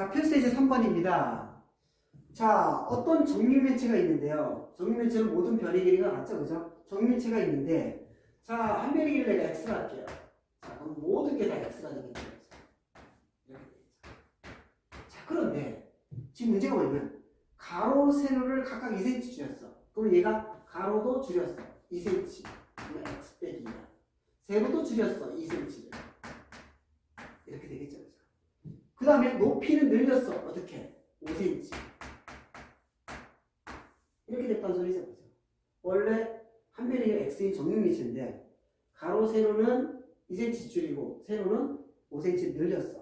자, 필수제 3번입니다. 자, 어떤 정육면체가 있는데요. 정육면체는 모든 변의 길이가 같죠, 그죠? 정육면체가 있는데, 자, 한 변의 길이를 내가 x로 할게요. 자, 그럼 모든 게 다. 이렇게 되겠죠. 자, 그런데 지금 문제가 뭐냐면 가로, 세로를 각각 2cm 줄였어. 그럼 얘가 가로도 줄였어. 2cm. 그러면 x 빼기 2야. 세로도 줄였어. 2cm를. 이렇게 되겠죠. 그 다음에 높이는 늘렸어. 어떻게? 5cm. 이렇게 됐다는 소리죠. 그죠? 원래 한 변이 x의 정육미치인데 가로 세로는 2cm 줄이고 세로는 5cm 늘렸어.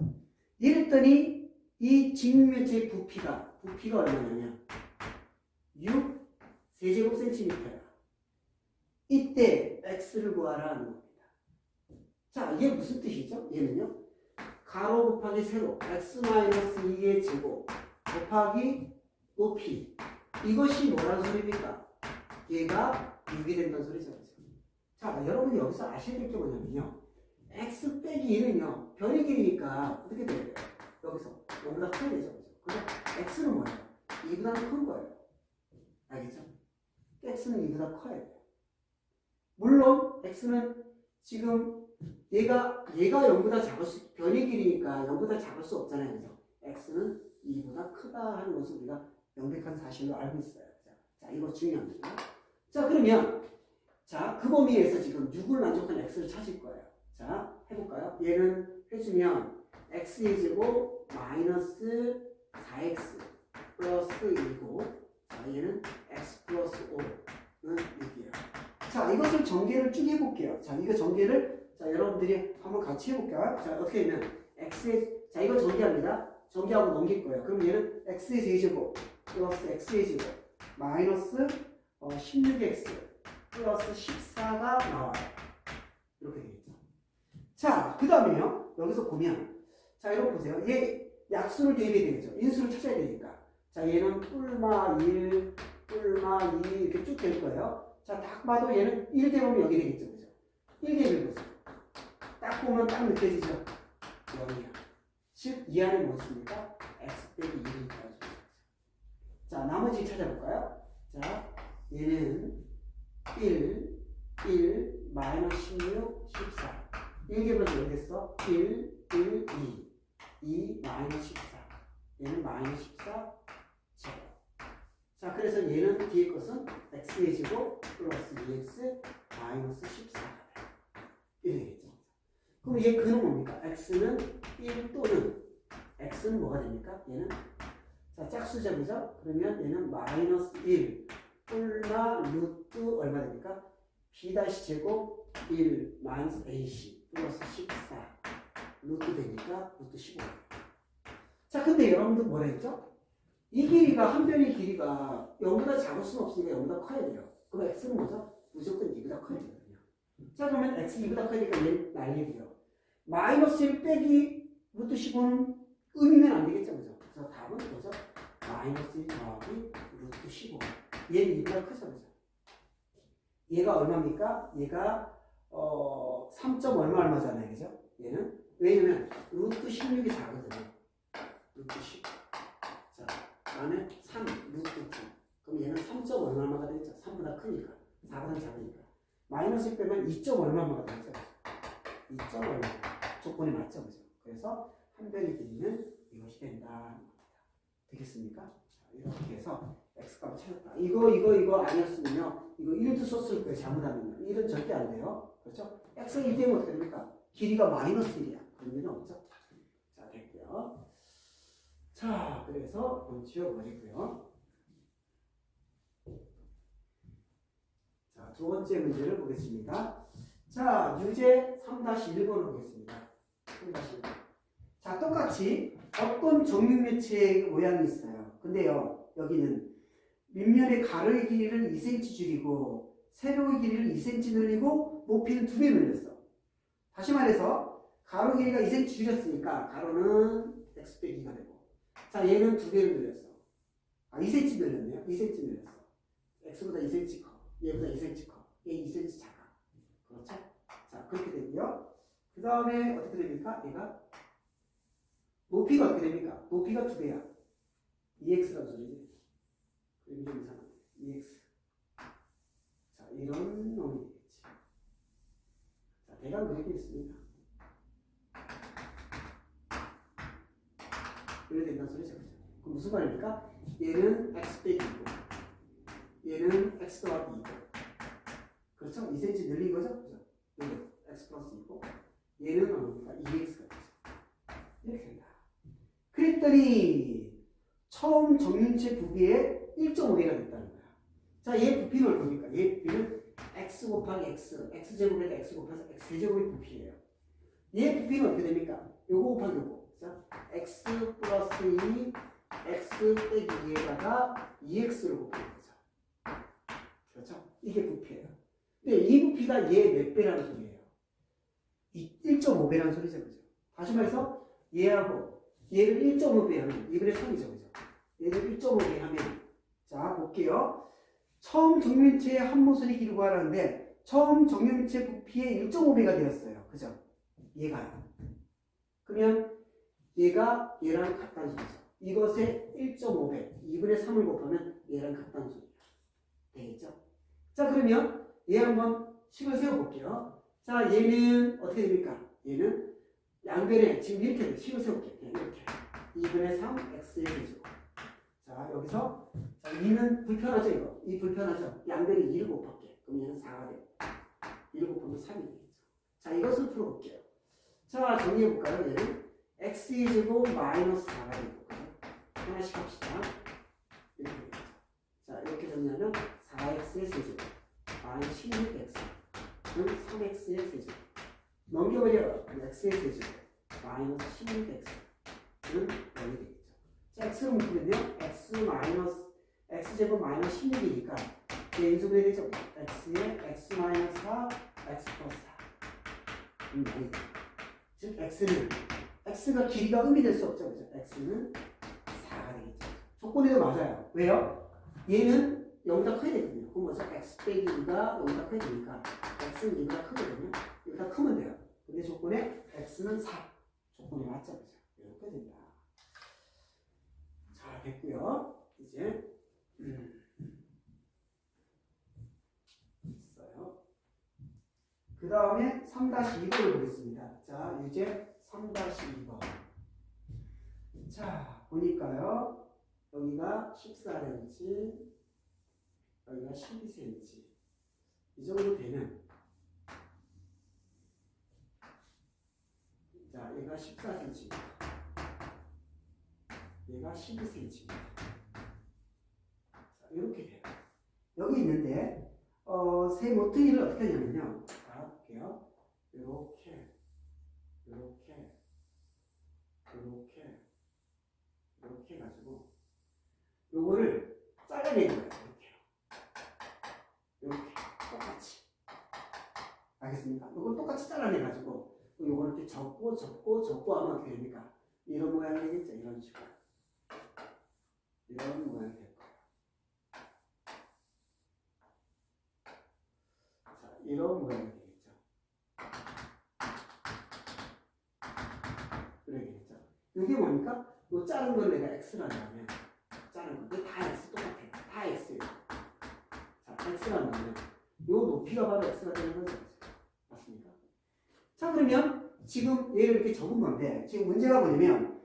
이랬더니 이 직육면체의 부피가 부피가 얼마냐면 6 세제곱 센티미터야. 이때 x를 구하라는 겁니다. 자, 이게 무슨 뜻이죠? 얘는요. 가로 곱하기 세로 x 마이너스 2의 제곱 곱하기 높이 이것이 뭐라는 소리입니까? 얘가 6이 된다는 소리죠. 자, 여러분이 여기서 아셔야 될 게 뭐냐면요. x 빼기 1은요. 변의 길이니까 어떻게 돼요? 여기서 0보다 커야 되죠. 그죠? x는 뭐예요? 2보다 큰 거예요. 알겠죠? x는 2보다 커야 돼요. 물론 x는 지금 얘가 얘가 0보다 작을 수 변의 길이니까 0보다 작을 수 없잖아요. 그죠? x는 2보다 크다 하는 것을 우리가 명백한 사실로 알고 있어요. 자, 자 이거 중요합니다. 자, 그러면 자, 그 범위에서 지금 6을 만족한 x를 찾을 거예요. 자, 해볼까요? 얘는 해주면 x의 제곱 마이너스 4x 플러스 2고 자, 얘는 x 플러스 5는 6이에요. 자, 이것을 전개를 쭉 해볼게요. 자, 이거 전개를 자, 여러분들이 한번 같이 해볼까요? 자, 어떻게 하면 x의 자, 이거 전개합니다. 전개하고 넘길 거예요. 그럼 얘는 x의 제곱 플러스 x의 제곱 마이너스 어, 16x 플러스 14가 나와요. 이렇게 되겠죠. 자, 그 다음에요. 여기서 보면 자, 여러분 보세요. 얘 약수를 대입해야 되겠죠. 인수를 찾아야 되니까. 자, 얘는 뿔마 1, 뿔마 2 이렇게 쭉 될 거예요. 자, 딱 봐도 얘는 1 대보면 여기 되겠죠. 그죠? 1 대입을 보세요. 딱 보면 딱 느껴지죠? 0이야. 즉, 이 안에 뭐습니까? x 빼기 1이 들어가죠. 자, 나머지 찾아볼까요? 자, 얘는 1, 1, 마이너스 16, 14. 1개면 몇 됐어? 1, 1, 2. 2, 마이너스 14. 얘는 마이너스 14, 제곱. 자, 그래서 얘는 뒤에 것은 x의 제곱 플러스 2x 마이너스 14가 돼. 이렇게 되겠죠. 그럼 얘 그는 뭡니까? x는 1 또는 x는 뭐가 됩니까? 얘는 자, 짝수죠, 그죠? 그러면 얘는 마이너스 1 뿔마 루트 얼마 됩니까? b 다시 제곱 1 마이너스 ac 플러스 14 루트 되니까 루트 15. 자, 근데 여러분들 뭐라 했죠? 이 길이가 한 변의 길이가 0보다 작을 수는 없으니까 0보다 커야 돼요. 그럼 x는 뭐죠? 무조건 2보다 커야 되거든요. 자, 그러면 x 2보다 커니까 얘 날리기요. 마이너스 1 빼기 루트 15는 음이면 안 되겠죠, 그죠? 그래서 답은 뭐죠? 마이너스 1 더하기 루트 15. 얘는 2보다 크죠, 그죠? 얘가 얼마입니까? 얘가 어, 3. 얼마 얼마잖아요, 그죠? 얘는 왜냐면 루트 16이 4거든요. 루트 10. 자, 그다음에 3 루트 9. 그럼 얘는 3. 얼마 얼마가 되겠죠? 3보다 크니까. 4보다 작으니까. 마이너스 1 빼면 2. 얼마 얼마가 되겠죠? 2. 얼마. 조건이 맞죠, 그죠? 그래서 한 변의 길이는 이것이 된다. 되겠습니까? 자, 이렇게 해서 x 값을 찾았다. 이거 이거 이거 아니었으면요. 이거 1도 썼을 거예요. 잘못하면 1은 절대 안 돼요. 그렇죠? x가 1 되면 어떻게 됩니까? 길이가 마이너스 1이야. 그런 일은 없죠. 자, 됐고요. 자, 그래서 지워버리고요. 자, 두 번째 문제를 보겠습니다. 자, 유제 3-1번을 보겠습니다. 3-1번. 자, 똑같이 어떤 정육면체의 모양이 있어요. 근데요, 여기는 밑면의 가로의 길이를 2cm 줄이고 세로의 길이를 2cm 늘리고 높이는 2배 늘렸어. 다시 말해서 가로 길이가 2cm 줄였으니까 가로는 x 빼기가 되고 자 얘는 2배를 늘렸어. 아 2cm 늘렸네요. 2cm 늘렸어. x보다 2cm 커. 얘보다 2cm 커. 얘 2cm 작아. 그렇죠? 자 그렇게 되고요. 그 다음에 어떻게 됩니까? 얘가 높이가 어떻게 됩니까? 높이가 두 배야. 2x라는 소리지. 그림이 좀 이상한데. 2x. 자, 이런 놈이 되겠지. 자, 대강 그리고 있습니다. 이래 된다는 소리죠. 그럼 무슨 말입니까? 얘는 x 빼기 2고, 얘는 x 더하기 2고. 그렇죠? 2cm 늘린 거죠? 그죠? 얘는 x 플러스 2고, 얘는 얼마입니까? 2x가 되죠. 이렇게 된다. 그랬더니, 처음 정윤체 부피의 1.5배가 됐다는 거야. 자, 얘 부피는 얼마입니까? 얘 부피는 x 곱하기 x, x제곱에다 x 곱해서 x제곱의 부피예요. 얘 부피는 어떻게 됩니까? 요거 곱하기 요거. 자, x 플러스 2, x 빼기 2에다가 2x를 곱하는 거죠. 그렇죠? 이게 부피예요. 근데 이 부피가 얘 몇 배라는 소리예요? 이 1.5배라는 소리죠. 그죠? 다시 말해서 얘하고 얘를 1.5배 하면 2분의 3이죠. 그죠? 얘를 1.5배 하면 자, 볼게요. 처음 정면체의 한모선이 길고 하라는데 처음 정면체 부피의 1.5배가 되었어요. 그죠? 얘가요. 그러면 얘가 얘랑 같다는 소리죠. 이것의 1.5배, 2분의 3을 곱하면 얘랑 같다는 소리야. 되겠죠? 자, 그러면 얘 한번 식을 세워볼게요. 자, 얘는 어떻게 됩니까? 얘는 양변에 지금 이렇게 돼. 식을 세울게요. 그냥 이렇게. 2분의 3 x의 세제곱. 자, 여기서 자, 2는 불편하죠, 이거. 2 불편하죠? 양변에 2를 곱할게. 그럼 얘는 4가 돼요. 2를 곱하면 3이 되겠죠. 자, 이것을 풀어볼게요. 자, 정리해볼까요? 얘는 x 제곱 마이너스 4가 되고 하나씩 합시다. 이렇게 되겠죠. 자, 이렇게 정리하면 4x의 세제곱 마이너스 16x 는 3x의 세제곱 넘겨버려 x의 세제곱 마이너스 16x 는 0이 되겠죠. 자, x를 묶으면요. x 마이너스 x제곱 마이너스 16이니까 연속이 되죠. x의 x 마이너스 4 x 플러스 4 음, 0이 되죠. 즉 x는 x가 길이가 의미될 수 없죠. 그죠? x는 4가 되겠죠. 조건에도 맞아요. 왜요? 얘는 0보다 커야 되거든요. 그럼 뭐죠? x 빼기 2가 0보다 커야 되니까 x는 2보다 크거든요. 2보다 크면 돼요. 근데 조건에 x는 4. 조건에 맞죠. 그죠? 이렇게 된다. 자, 됐고요. 이제 음. 있어요. 그 다음에 3-2번을 보겠습니다. 자, 유제 3-2번. 자, 보니까요. 여기가 14cm, 여기가 12cm. 이 정도 되면, 자, 얘가 14cm, 얘가 12cm. 자, 이렇게 돼요. 여기 있는데, 어, 세 모퉁이를 어떻게 하냐면요. 자, 볼게요. 이렇게, 이렇게, 이렇게, 이렇게 해가지고, 요거를 잘라내는 거예요. 이렇게. 이렇게. 똑같이. 알겠습니까? 요걸 똑같이 잘라내가지고, 이렇게 접고, 접고, 접고 하면 어떻게 됩니까? 이런 모양이 되겠죠? 이런 식으로. 이런 모양이 될 거예요. 자, 이런 모양이 되겠죠? 그래 되겠죠? 이게 뭡니까? 요 작은 걸 내가 x라고 하면 작은 거, 이게 다 x 똑같아요. 다 x예요. 자, x라고 하면 요 높이가 바로 x가 되는 거죠. 맞습니까? 자, 그러면 지금 얘를 이렇게 적은 건데 지금 문제가 뭐냐면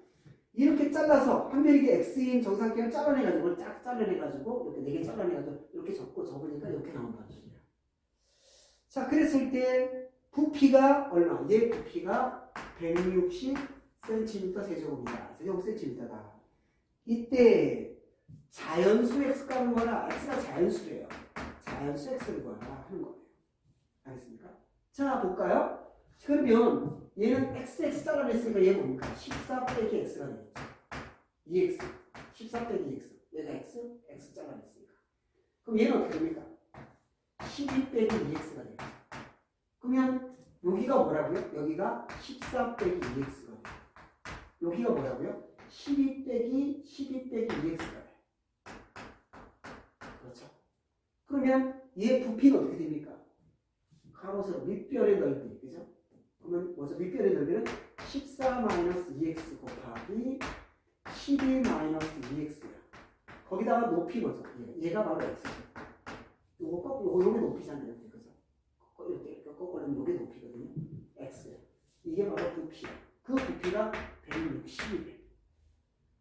이렇게 잘라서 한 변이 x인 정사각형을 잘라내가지고 쫙 잘라내가지고 이렇게 네 개 잘라내가지고 이렇게 접고 접으니까 이렇게 나온다는 소리야. 자, 그랬을 때 부피가 얼마? 얘 부피가 160cm 세제곱이다. 세제곱센티미터다. 이때 자연수 x값을 구하라. x가 자연수래요. 자연수 x를 구하라 하는 거예요. 알겠습니까? 자, 볼까요? 그러면 얘는 xx 잘라냈으니까 얘 뭡니까? 14 빼기 x가 되겠죠. 2x. 14 빼기 x. 얘가 x, x 잘라냈으니까. 그럼 얘는 어떻게 됩니까? 12 빼기 2x가 되겠죠. 그러면 여기가 뭐라고요? 여기가 14 빼기 2x가 돼요. 여기가 뭐라고요? 12 빼기 12 빼기 2x가 돼요. 그렇죠. 그러면 얘 부피는 어떻게 됩니까? 가로 세로 밑변의 넓이, 그러면 뭐죠? 밑변의 넓이는 14 마이너스 2x 곱하기 12 마이너스 2x야. 거기다가 높이 거죠. 얘. 얘가 바로 x. 요거 꺾고 요거 요게 높이잖아요. 그죠? 이렇게 이렇게 꺾으면 요게 높이거든요. x. 이게 바로 부피야. 그 부피가 160이래.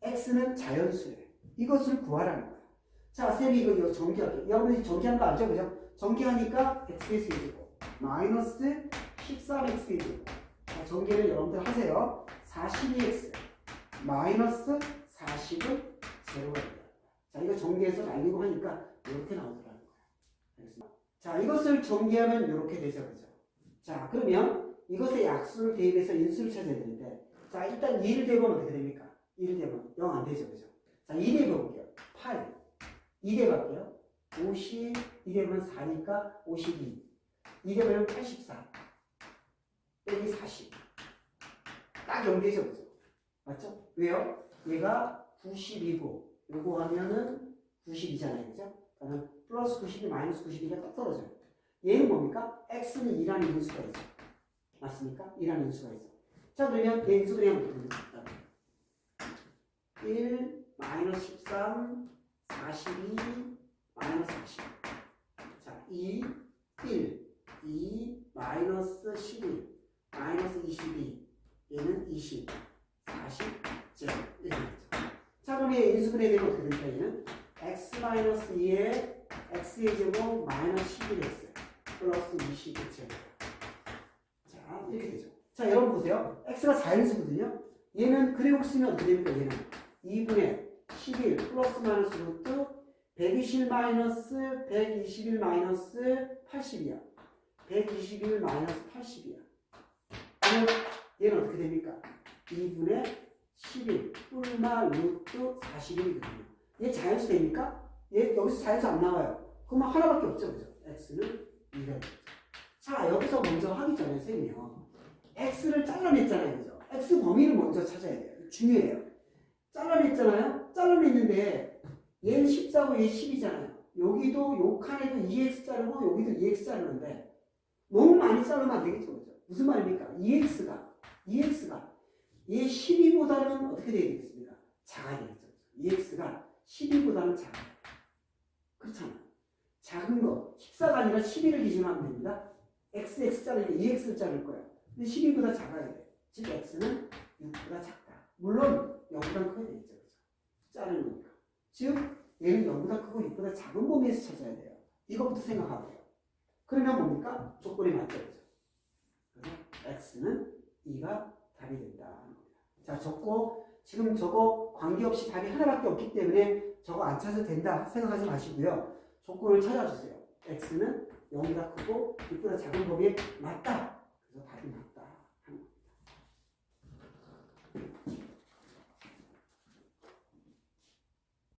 x는 자연수래. 이것을 구하라는 거야. 자, 쌤이 이거, 이거 전기할게요. 여러분이 전기한 거 알죠? 그죠? 전기하니까 x의 세제곱 마이너스 13x 제곱. 자, 전기를 여러분들 하세요. 42x 마이너스 40은 제로가 돼요. 자, 이거 전기해서 날리고 하니까 이렇게 나오더라는 거야. 알겠습니다? 자, 이것을 전기하면 이렇게 되죠. 그죠? 자, 그러면 이것의 약수를 대입해서 인수를 찾아야 되는데, 자, 일단 2를 대보면 어떻게 됩니까? 2를 대보면 0 안 되죠. 그죠? 자, 2 대볼게요. 8. 2 대볼게요. 50, 2 대보면 4니까 52. 2 대보면 84. 빼기 40. 딱0 되죠. 그죠? 맞죠? 왜요? 얘가 90이고, 요거 하면은 90이잖아요. 그죠? 그러면 플러스 90이 마이너스 92가 딱 떨어져요. 얘는 뭡니까? x는 2라는 인수가 있어. 맞습니까? 2라는 인수가 있어. 자, 그러면 얘 인수 그냥 됩니까? 1, 마이너스 13, 42, 마이너스 40. 자, 2, 1, 2, 마이너스 11, 마이너스 22. 얘는 20, 40, 제로. 이렇게 되죠. 자, 그럼 얘 인수분해 되면 어떻게 됩니까? 얘는 x 마이너스 2에 x의 제곱 마이너스 11x 플러스 20의 제곱. 자, 이렇게 되죠. 자, 여러분 보세요. x가 4인수거든요. 얘는 그래프 쓰면 어떻게 됩니까? 얘는 2분의 11 플러스 마이너스 루트 120 마이너스 121 마이너스 80이야. 121 마이너스 80이야. 얘는 어떻게 됩니까? 2분의 11 뿔마 루트 41이 거든요. 얘 자연수 됩니까? 얘 여기서 자연수 안 나와요. 그러면 하나밖에 없죠. 그죠? x는 2가 되죠. 자, 여기서 먼저 하기 전에 쌤이요. x를 잘라냈잖아요. 그죠? x 범위를 먼저 찾아야 돼요. 중요해요. 잘라냈잖아요. 잘라냈는데 얘는 14고 얘 10이잖아요. 여기도 요 칸에도 2x 자르고 여기도 2x 자르는데 너무 많이 자르면 안 되겠죠. 그죠? 무슨 말입니까? 2x가 2x가 얘 12보다는 어떻게 돼야 되겠습니까? 작아야 되겠죠. 2x가 12보다는 작아요. 그렇잖아요. 작은 거 14가 아니라 12를 기준으로 하면 됩니다. xx 자르니까 2x를 자를 거예요. 근데 12보다 작아야 돼. 즉 x는 6보다 작다. 물론 0보다 커야 되겠죠. 그죠? 자르는 거니까. 즉 얘는 0보다 크고 6보다 작은 범위에서 찾아야 돼요. 이것부터 생각하고 돼요. 그러면 뭡니까? 조건이 맞죠. 그죠? x는 2가 답이 겁니다. 자, 적고 지금 저거 관계없이 답이 하나밖에 없기 때문에 저거 안 찾아도 된다 생각하지 마시고요. 조건을 찾아주세요. x는 0보다 크고 6보다 작은 범위에 맞다. 그래서 답이 맞다.